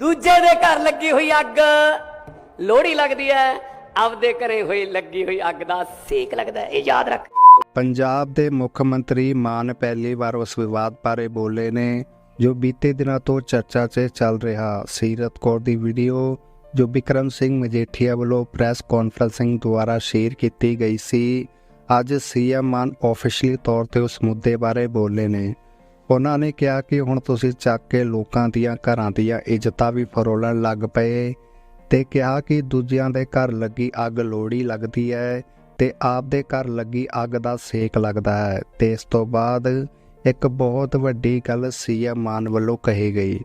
ਦੂਜੇ ਦੇ ਘਰ ਲੱਗੀ ਹੋਈ ਅੱਗ। ਲੋਹੜੀ ਲੱਗਦੀ ਹੈ, ਆਪਦੇ ਘਰੇ ਹੋਈ ਲੱਗੀ ਹੋਈ ਅੱਗ ਦਾ ਸੇਕ ਲੱਗਦਾ ਹੈ। ਇਹ ਯਾਦ ਰੱਖ। ਪੰਜਾਬ ਦੇ ਮੁੱਖ ਮੰਤਰੀ ਮਾਨ ਪਹਿਲੀ ਵਾਰ ਉਸ ਵਿਵਾਦ ਬਾਰੇ ਬੋਲੇ ਨੇ, ਜੋ ਬੀਤੇ ਦਿਨਾਂ ਤੋਂ ਚਰਚਾ 'ਚ ਚੱਲ ਰਿਹਾ। ਸੀਰਤ ਕੌਰ ਦੀ ਵੀਡੀਓ, ਜੋ ਬਿਕਰਮ ਸਿੰਘ ਮਜੀਠੀਆ ਵੱਲੋਂ ਪ੍ਰੈਸ ਕਾਨਫਰੰਸਿੰਗ ਦੁਆਰਾ ਸ਼ੇਅਰ ਕੀਤੀ ਗਈ ਸੀ, ਅੱਜ ਸੀਐਮ ਮਾਨ ਆਫੀਸ਼ੀਅਲੀ ਤੌਰ ਤੇ ਉਸ ਮੁੱਦੇ ਬਾਰੇ ਬੋਲੇ ਨੇ। ਉਹਨਾਂ ਨੇ ਕਿਹਾ ਕਿ ਹੁਣ ਤੁਸੀਂ ਚੱਕ ਕੇ ਲੋਕਾਂ ਦੀਆਂ ਘਰਾਂ ਦੀਆਂ ਇੱਜ਼ਤਾਂ ਵੀ ਫਰੋਲਣ ਲੱਗ ਪਏ ਤੇ ਕਿਹਾ ਕਿ ਦੂਜਿਆਂ ਦੇ ਘਰ ਲੱਗੀ ਅੱਗ ਲੋੜੀ ਲੱਗਦੀ ਹੈ ਤੇ ਆਪਦੇ ਘਰ ਲੱਗੀ ਅੱਗ ਦਾ ਸੇਕ ਲੱਗਦਾ ਹੈ ਤੇ ਇਸ ਤੋਂ ਬਾਅਦ ਇੱਕ ਬਹੁਤ ਵੱਡੀ ਗੱਲ ਸੀਐਮ ਮਾਨ ਵੱਲੋਂ ਕਹੀ ਗਈ।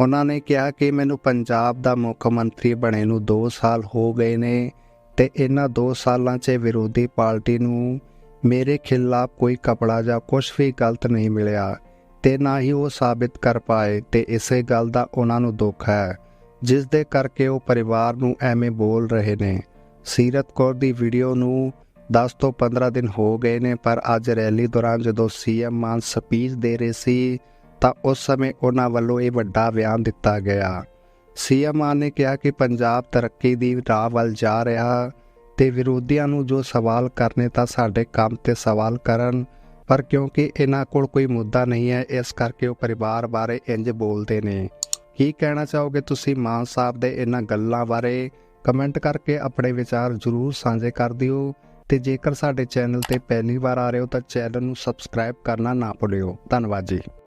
ਉਹਨਾਂ ਨੇ ਕਿਹਾ ਕਿ ਮੈਨੂੰ ਪੰਜਾਬ ਦਾ ਮੁੱਖ ਮੰਤਰੀ ਬਣੇ ਨੂੰ 2 ਸਾਲ ਹੋ ਗਏ ਨੇ ਤੇ ਇਹਨਾਂ 2 ਸਾਲਾਂ 'ਚ ਵਿਰੋਧੀ ਪਾਰਟੀ ਨੂੰ ਮੇਰੇ ਖਿਲਾਫ ਕੋਈ ਕਪੜਾ ਜਾਂ ਕੁਝ ਵੀ ਗਲਤ ਨਹੀਂ ਮਿਲਿਆ। ਤੇ ਨਾ ਹੀ ਉਹ ਸਾਬਿਤ ਕਰ ਪਾਏ ਤੇ ਇਸੇ ਗੱਲ ਦਾ ਉਹਨਾਂ ਨੂੰ ਦੁੱਖ ਹੈ। ਜਿਸ ਦੇ ਕਰਕੇ ਉਹ ਪਰਿਵਾਰ ਨੂੰ ਐਵੇਂ ਬੋਲ ਰਹੇ ਨੇ। ਸੀਰਤ ਕੌਰ ਦੀ ਵੀਡੀਓ ਨੂੰ 10 ਤੋਂ 15 ਦਿਨ ਹੋ ਗਏ ਨੇ, ਪਰ ਅੱਜ ਰੈਲੀ ਦੌਰਾਨ ਜਦੋਂ ਸੀਐਮ ਮਾਨ ਸਪੀਚ ਦੇ ਰਹੇ ਸੀ, ਤਾਂ ਉਸ ਸਮੇਂ ਉਹਨਾਂ ਵੱਲੋਂ ਇਹ ਵੱਡਾ ਬਿਆਨ ਦਿੱਤਾ ਗਿਆ। ਸੀਐਮ ਮਾਨ ਨੇ ਕਿਹਾ ਕਿ ਪੰਜਾਬ ਤਰੱਕੀ ਦੀ ਰਾਹ ਵੱਲ ਜਾ ਰਿਹਾ ਤੇ ਵਿਰੋਧੀਆਂ ਨੂੰ ਜੋ ਸਵਾਲ ਕਰਨੇ ਤਾਂ ਸਾਡੇ ਕੰਮ ਤੇ ਸਵਾਲ ਕਰਨ ਪਰ ਕਿਉਂਕਿ ਇਹਨਾਂ ਕੋਲ ਕੋਈ ਮੁੱਦਾ ਨਹੀਂ ਹੈ, ਇਸ ਕਰਕੇ ਉਹ ਪਰਿਵਾਰ ਬਾਰੇ ਇੰਜ ਬੋਲਦੇ ਨੇ। ਕੀ ਕਹਿਣਾ ਚਾਹੋਗੇ ਤੁਸੀਂ ਮਾਨ ਸਾਹਿਬ ਦੇ ਇਹਨਾਂ ਗੱਲਾਂ ਬਾਰੇ? ਕਮੈਂਟ ਕਰਕੇ ਆਪਣੇ ਵਿਚਾਰ ਜ਼ਰੂਰ ਸਾਂਝੇ ਕਰ ਦਿਓ ਤੇ ਜੇਕਰ ਸਾਡੇ ਚੈਨਲ ਤੇ ਪਹਿਲੀ ਵਾਰ ਆ ਰਹੇ ਹੋ ਤਾਂ ਚੈਨਲ ਨੂੰ ਸਬਸਕ੍ਰਾਈਬ ਕਰਨਾ ਨਾ ਭੁੱਲਿਓ। ਧੰਨਵਾਦ ਜੀ।